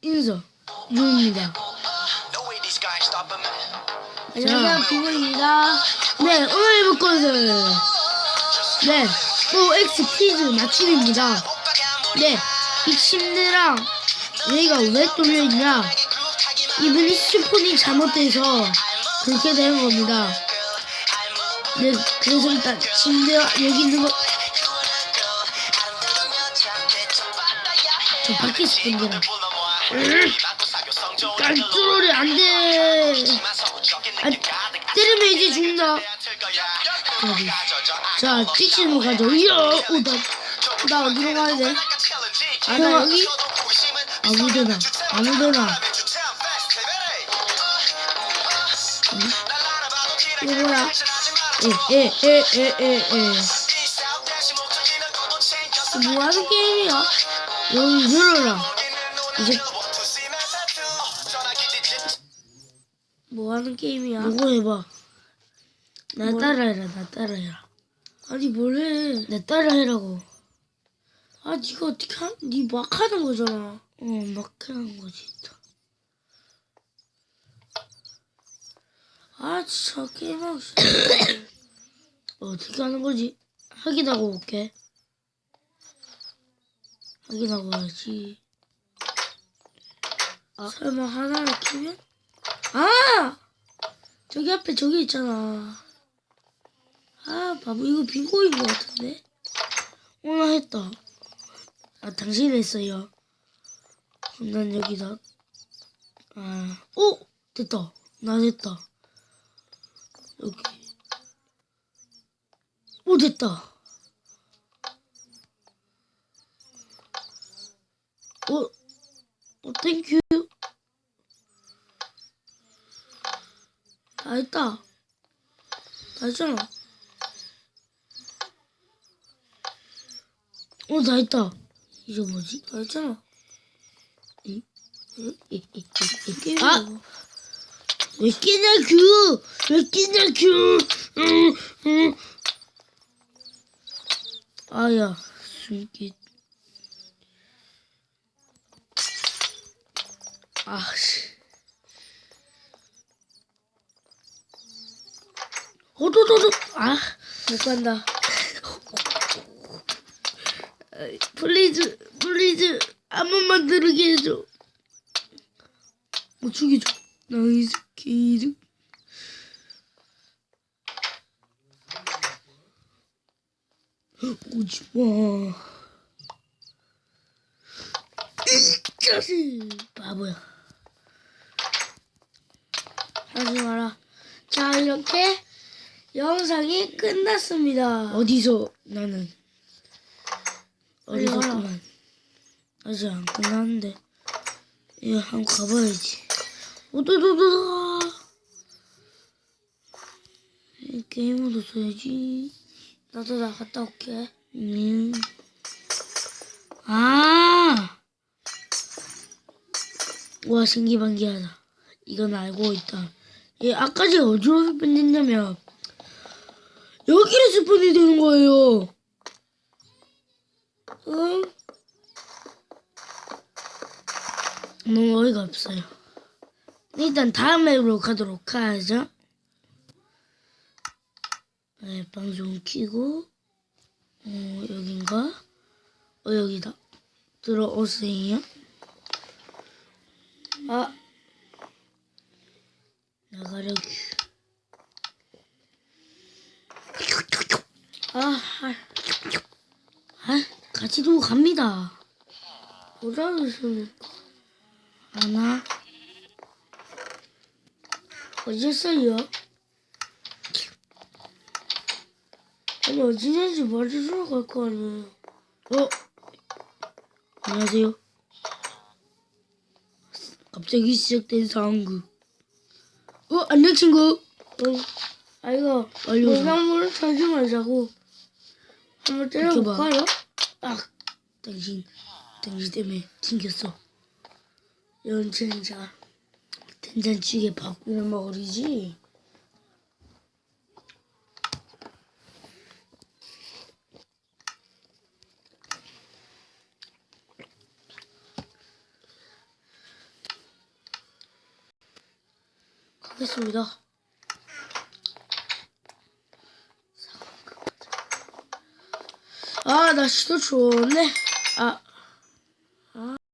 인서 유입니다. 안녕하세요, 비건입니다. 네, 오늘 해볼 것은 네, OX 퀴즈 맞춤입니다. 네, 이 침대랑 여기가 왜 뚫려있냐? 이분이 휴대폰이 잘못돼서 그렇게 되는 겁니다. 네, 그래서 일단 침대와 여기 있는 거, 저 밖에서 던져라. 깐뚜러리 안 돼. 아, 때리면 이제 죽는다. 자, 찍히는 거 가져. 이야, 오, 나, 나 어디로 가야 돼? 아, 나 여기? 아무데나, 아무데나. 이거 뭐야? 에, 에, 에, 에, 에, 에. 이거 뭐 하는 게임이야? 여기 열어라. 이제 뭐 하는 게임이야? 이거 해봐. 나 뭘? 따라해라, 나 따라해라. 아니, 뭘 해? 내 따라해라고. 아, 니가 어떻게 하, 니막 하는 거잖아. 어, 막 하는 거지. 아, 진짜 게임하고 싶어. 어떻게 하는 거지? 확인하고 올게. 확인하고 와야지. 아, 설마 하나를 키면? 아! 저기 앞에 저기 있잖아. 아, 바보, 이거 빙고인 것 같은데? 오늘 했다. 아, 당신 했어요. 그럼 난 여기다. 아, 오! 됐다. 나 됐다. 여기. 오, 됐다. 오, 오, 땡큐. 다 했다. 다 했잖아. 오, 다 했다. 이게 뭐지? 이. 게임 아! 왜 끼냐규! 왜 끼냐규! 응, 응. 아야, 숨기. 아씨. 호도도도, 아, 못 간다. 플리즈, 플리즈, 한 번만 들으게 해줘. 뭐 죽여줘. 나이스 키즈. 오지 마. 이 자식. 바보야. 하지 마라. 자, 이렇게 영상이 끝났습니다. 어디서 나는 와라. 어디서구만. 아직 안 끝났는데. 이거 한번 가봐야지. 오도도도. 이 게임으로 써야지. 나도 나갔다 올게. 음. 아. 와 신기반기하다. 이건 알고 있다. 예, 아까 제가 어디로 스폰했냐면 여기로 스폰이 되는 거예요. 응? 너무 어이가 없어요. 일단 다음 맵으로 가도록 하죠. 네, 방송 키고 어, 여긴가? 어, 여기다. 들어오세요. 아, 나가려기. 아, 아, 아, 같이 두고 갑니다. 뭐라고 쓰는 하나, 어딨어요? 아니, 어디는지 말해주러 갈 거 아니에요. 어? 안녕하세요. 갑자기 시작된 상황극. 어, 안녕 친구. 응. 아 이거 얼려서. 물상물 사지 말자고. 한번 때려볼까요? 아 당신 당신 때문에 튕겼어. 연천자 된장찌개 밥국을 먹으리지. 가겠습니다. 아, 나 시도 좋네. 아,